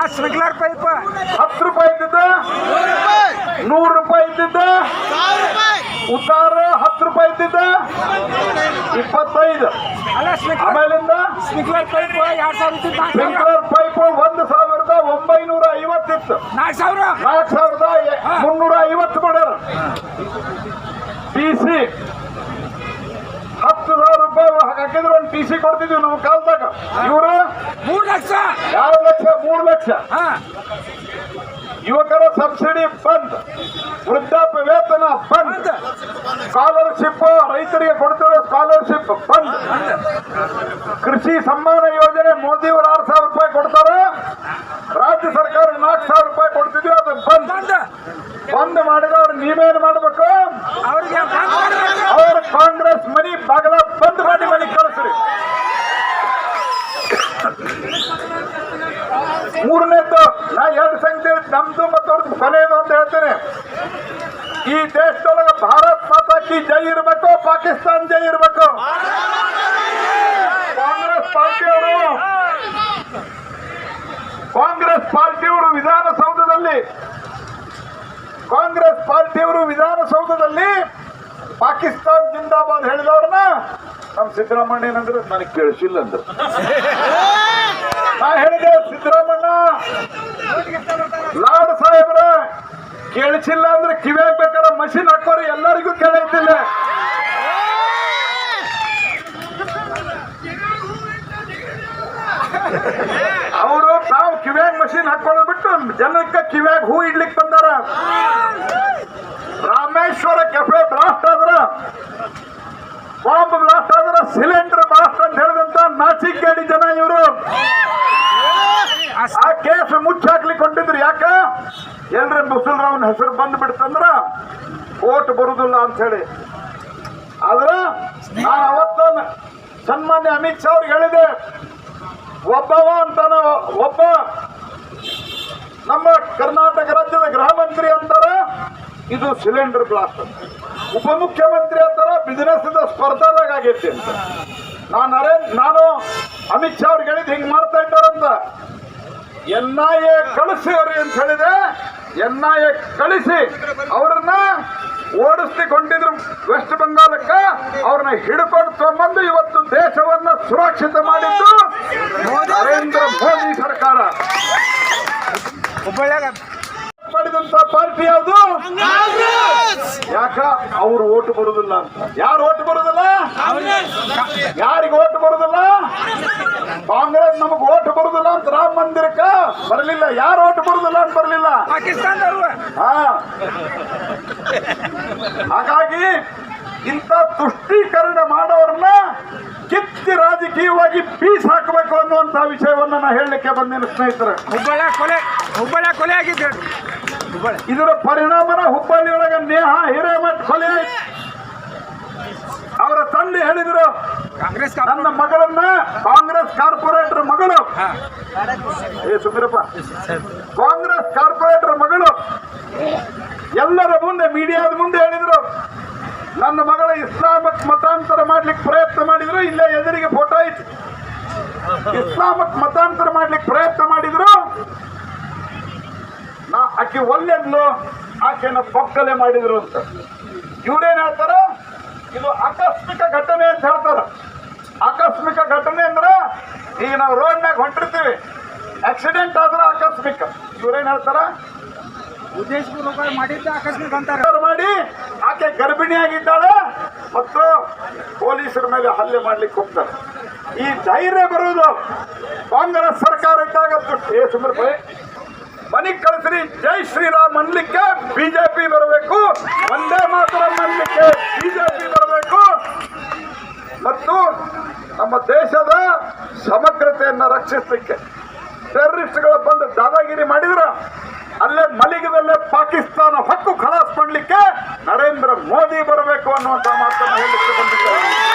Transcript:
ಆ sprinkler pipe ಹತ್ತು ರೂಪಾಯಿ ಇದ್ದಿದ್ದ? ನೂರು ರೂಪಾಯಿ ಇದ್ದಿದ್ದ? ಉದ್ದಾರ ಹತ್ತು ರೂಪಾಯಿ ಇದ್ದಿದ್ದ? ಇಪ್ಪತ್ತೈದು. ಆಮೇಲಿಂದ? ಸ್ಪ್ರಿಂಕ್ಲರ್ ಪೈಪ್ ಎರಡ್ ಸಾವಿರ ಸ್ಪ್ರಿಂಕ್ಲರ್ ಪೈಪ್ ಒಂದು ಸಾವಿರದ ಒಂಬೈನೂರ ಐವತ್ತಿತ್ತು. ನಾಲ್ಕು ಸಾವಿರ? ನಾಲ್ಕು ಸಾವಿರದ ಮುನ್ನೂರ ಐವತ್ತು ಮಾಡ್ಯಾರ. ಸಿ ಹಾಕಿದ್ರೆ ಒಂದು ಟಿ ಸಿ ಕೊಡ್ತಿದ್ವಿ ನಮ್ಮ ಕಾಲದಾಗ. ಇವರು? ಮೂರ್ ಲಕ್ಷ. ಎರಡು ಲಕ್ಷ ಮೂರು ಲಕ್ಷ. ಯುವಕರ ಸಬ್ಸಿಡಿ ಬಂದ್ ವೃದ್ಧಾಪ್ಯ ವೇತನ ಬಂದ್. ಸ್ಕಾಲರ್ಶಿಪ್ ರೈತರಿಗೆ ಕೊಡ್ತಿರೋ ಸ್ಕಾಲರ್ಶಿಪ್ ಬಂದ್. ಕೃಷಿ ಸಮ್ಮಾನ ಯೋಜನೆ ಮೋದಿ ಅವರು ಆರು ಸಾವಿರ ರೂಪಾಯಿ ಕೊಡ್ತಾರೆ. ರಾಜ್ಯ ಸರ್ಕಾರ ನಾಲ್ಕು ಸಾವಿರ ರೂಪಾಯಿ ಕೊಡ್ತಿದ್ವಿ ಅದು ಬಂದ್. ಬಂದ. ಮಾಡಿದವ್ರು ನೀವೇನ್ ಮಾಡ್ಬೇಕು? ಅವ್ರಿಗೆ ಮಾಡ್ಬೇಕು. ಅವ್ರ ಕಾಂಗ್ರೆಸ್ ಮನಿ ಬಾಗಲ ಬಂದ್ ಮಾಡಿ ಮನಿ ಕಳಿಸ್ರಿ ಮೂರನೇದ್ದು, ನಾ ಎರಡು ಸಂಖ್ಯೆ ನಮ್ದು ಮತ್ತು ಅವ್ರದ್ದು ಕೊನೆಯದು ಅಂತ ಹೇಳ್ತೇನೆ. ಈ ದೇಶದೊಳಗೆ ಭಾರತ್ ಮಾತಾಕಿ ಜೈ ಇರಬೇಕು, ಪಾಕಿಸ್ತಾನ್ ಜೈ ಇರಬೇಕು. ಕಾಂಗ್ರೆಸ್ ಪಾರ್ಟಿಯವರು ಕಾಂಗ್ರೆಸ್ ಪಾರ್ಟಿಯವರು ವಿಧಾನಸೌಧದಲ್ಲಿ, ಕಾಂಗ್ರೆಸ್ ಪಾರ್ಟಿಯವರು ವಿಧಾನಸೌಧದಲ್ಲಿ ಪಾಕಿಸ್ತಾನ್ ಜಿಂದಾಬಾದ್ ಹೇಳಿದವ್ರನ್ನ ನಮ್ಮ ಸಿದ್ದರಾಮಣ್ಣ ಏನಂದ್ರೆ ನನಗೆ ಕೇಳಿಸಿಲ್ಲ ಅಂದ್ರು ನಾ ಹೇಳಿದೆ ಸಿದ್ದರಾಮಣ್ಣ ಲಾಡ್ ಸಾಹೇಬ್ರ ಕೇಳಿಸಿಲ್ಲ ಅಂದ್ರೆ ಕಿವ್ಯಾಗ ಮಷಿನ್ ಹಾಕೋರು ಎಲ್ಲರಿಗೂ ಕೇಳೈತಿಲ್ಲ. ಅವರು ತಾವು ಕಿವ್ಯಾಗ ಮಷಿನ್ ಹಾಕೊಳ್ಳೋದು ಬಿಟ್ಟು ಜನಕ್ಕೆ ಕಿವ್ಯಾಗ ಹೂ ಇಡ್ಲಿಕ್ಕೆ ಬಂದಾರ. ರಾಮೇಶ್ವರ ಕೆಫೆ ಬ್ಲಾಸ್ಟ್ ಆದ್ರ ಬಾಂಬ್ ಬ್ಲಾಸ್ಟ್ ಆದ್ರ ಸಿಲಿಂಡರ್ ಬ್ಲಾಸ್ಟ್ ಅಂತ ಹೇಳಿದಂತ ನಾಚಿಕೇಡಿ ಜನ ಇವರು. ಆ ಕೇಸ್ ಮುಚ್ಚಾಕ್ಲಿಕ್ಕೆ ಹೊಂಟಿದ್ರು ಯಾಕ? ಎಲ್ರ ಮುಸಲ್ರಾವ್ನ ಹೆಸರು ಬಂದು ಬಿಡ್ತಂದ್ರ ಓಟ್ ಬರುದಿಲ್ಲ ಅಂತ ಹೇಳಿ. ಆದ್ರೆ ನಾನು ಅವತ್ತ ಸನ್ಮಾನ್ಯ ಅಮಿತ್ ಶಾ ಅವ್ರಿಗೆ ಹೇಳಿದೆ ಒಬ್ಬವ ಅಂತಾನ ಒಬ್ಬ ನಮ್ಮ ಕರ್ನಾಟಕ ರಾಜ್ಯದ ಗೃಹ ಮಂತ್ರಿ ಅಂತಾರ, ಇದು ಸಿಲಿಂಡರ್ ಬ್ಲಾಸ್ಟ್. ಉಪಮುಖ್ಯಮಂತ್ರಿ ಅಂತಾರ ಬಿಸಿನೆಸ್ ಸ್ಪರ್ಧಾದಾಗ ಆಗೈತಿ ಅಂತ. ನಾನು ನರೇಂದ್ರ ನಾನು ಅಮಿತ್ ಶಾ ಅವ್ರಿಗೆ ಹೇಳಿದ್ ಹಿಂಗ್ ಮಾಡ್ತಾ ಇದ್ದಾರಂತ ಎನ್ ಐ ಎ ಕಳಿಸಿ ಅವ್ರಿ ಅಂತ ಹೇಳಿದೆ, ಎನ್ ಐ ಎ ಕಳಿಸಿ ಅವ್ರನ್ನ ಓಡಿಸ್ಲಿಕೊಂಡಿದ್ರು ವೆಸ್ಟ್ ಬಂಗಾಲಕ್ಕ ಅವ್ರನ್ನ ಹಿಡ್ಕೊಂಡು ತಗೊಂಬಂದು ಇವತ್ತು ದೇಶವನ್ನ ಸುರಕ್ಷಿತ ಮಾಡಿದ್ದು ನರೇಂದ್ರ ಮೋದಿ ಸರ್ಕಾರ. ಹುಬ್ಬಳ್ಳಿಯಾಗ ಮಾಡಿದಂತ ಪಾರ್ಟಿ ಯಾವುದು? ಯಾಕ ಅವ್ರು ಓಟ್ ಬರುದಿಲ್ಲ ಅಂತ. ಯಾರು ಓಟ್ ಬರುದಿಲ್ಲ? ಯಾರಿಗೆ ಓಟ್ ಬರುದಿಲ್ಲ? ಕಾಂಗ್ರೆಸ್ ನಮಗ್ ಓಟ್ ಬರುದಿಲ್ಲ ಅಂತ ರಾಮ ಮಂದಿರಕ್ಕ ಬರಲಿಲ್ಲ. ಯಾರು ಓಟ್ ಬರುದಿಲ್ಲ ಅಂತ ಬರಲಿಲ್ಲ? ಹಾ. ಹಾಗಾಗಿ ಇಂಥ ತುಷ್ಟೀಕರಣ ಮಾಡೋರನ್ನ ಕಿತ್ತಿ ರಾಜಕೀಯವಾಗಿ ಪೀಸ್ ಹಾಕಬೇಕು ಅನ್ನುವಂತ ವಿಷಯವನ್ನ ನಾ ಹೇಳಲಿಕ್ಕೆ ಬಂದಿನ ಸ್ನೇಹಿತರೆ. ಹುಬ್ಬಳ್ಳ ಕೊಲೆ ಹುಬ್ಬಳ್ಳ ಕೊಲೆ ಆಗಿದ್ದು. ಹುಬ್ಬಳ್ಳಿ ಇದರ ಪರಿಣಾಮನ ಹುಬ್ಬಳ್ಳಿಯೊಳಗೆ ನೇಹ ಹಿರೇಮಠ್ ಕೊಲೆ. ಅವರ ತಂದೆ ಹೇಳಿದ್ರು ಕಾಂಗ್ರೆಸ್ ನನ್ನ ಮಗಳನ್ನ ಕಾಂಗ್ರೆಸ್ ಕಾರ್ಪೊರೇಟರ್ ಮಗಳು. ಏ ಸುಂದರಪ್ಪ ಕಾಂಗ್ರೆಸ್ ಕಾರ್ಪೊರೇಟರ್ ಮಗಳು. ಎಲ್ಲರ ಮುಂದೆ ಮೀಡಿಯಾದ ಮುಂದೆ ಹೇಳಿದ್ರು ನನ್ನ ಮಗಳ ಇಸ್ಲಾಮಕ್ ಮತಾಂತರ ಮಾಡ್ಲಿಕ್ಕೆ ಪ್ರಯತ್ನ ಮಾಡಿದ್ರು ಇಲ್ಲೇ ಎದುರಿಗೆ ಫೋಟೋ ಐತಿ. ಇಸ್ಲಾಮಕ್ ಮತಾಂತರ ಮಾಡ್ಲಿಕ್ಕೆ ಪ್ರಯತ್ನ ಮಾಡಿದ್ರು ಆಕೆ ಒಲ್ಲೆದ್ಲು ಆಕೆಯನ್ನು ಪಕ್ಕಲೆ ಮಾಡಿದ್ರು ಅಂತ. ಇವ್ರೇನ್ ಹೇಳ್ತಾರ? ಇದು ಆಕಸ್ಮಿಕ ಘಟನೆ ಅಂತ ಹೇಳ್ತಾರ. ಆಕಸ್ಮಿಕ ಘಟನೆ ಅಂದ್ರೆ ಈಗ ನಾವು ರೋಡ್ನಾಗ ಹೊಂಟಿರ್ತೀವಿ. ಆಕ್ಸಿಡೆಂಟ್ ಆದ್ರೆ ಆಕಸ್ಮಿಕ. ಇವ್ರೇನ್ ಹೇಳ್ತಾರ? ಉದ್ದೇಶಪೂರ್ವಕ ಮಾಡಿದ್ದ ಆಕಸ್ಮಿಕ ಮಾಡಿ ಆಕೆ ಗರ್ಭಿಣಿಯಾಗಿದ್ದಾಳೆ ಮತ್ತು ಪೊಲೀಸರ ಮೇಲೆ ಹಲ್ಲೆ ಮಾಡ್ಲಿಕ್ಕೆ ಹೋಗ್ತಾರೆ. ಈ ಧೈರ್ಯ ಬರುವುದು ಕಾಂಗ್ರೆಸ್ ಸರ್ಕಾರ ಇದ್ದಾಗ ಮನೆಗೆ ಕಳಿಸ್ರಿ, ಜೈ ಶ್ರೀರಾಮ್ ಅನ್ಲಿಕ್ಕೆ ಬಿಜೆಪಿ ಬರಬೇಕು. ಒಂದೇ ಮಾತ್ರ ಅನ್ಲಿಕ್ಕೆ ಬಿಜೆಪಿ ಬರಬೇಕು. ಮತ್ತು ನಮ್ಮ ದೇಶದ ಸಮಗ್ರತೆಯನ್ನು ರಕ್ಷಿಸಲಿಕ್ಕೆ ಟೆರರಿಸ್ಟ್ಗಳು ಬಂದು ದಾದಾಗಿರಿ ಮಾಡಿದ್ರ, ಅಲ್ಲೇ ಮಲಿಗದಲ್ಲೇ ಪಾಕಿಸ್ತಾನ ಹಕ್ಕು ಖಲಾಸ್ ಮಾಡಲಿಕ್ಕೆ ನರೇಂದ್ರ ಮೋದಿ ಬರಬೇಕು ಅನ್ನುವಂತ ಮಾತನ್ನು ಹೇಳಲಿಕ್ಕೆ ಬಂದಿದ್ದಾರೆ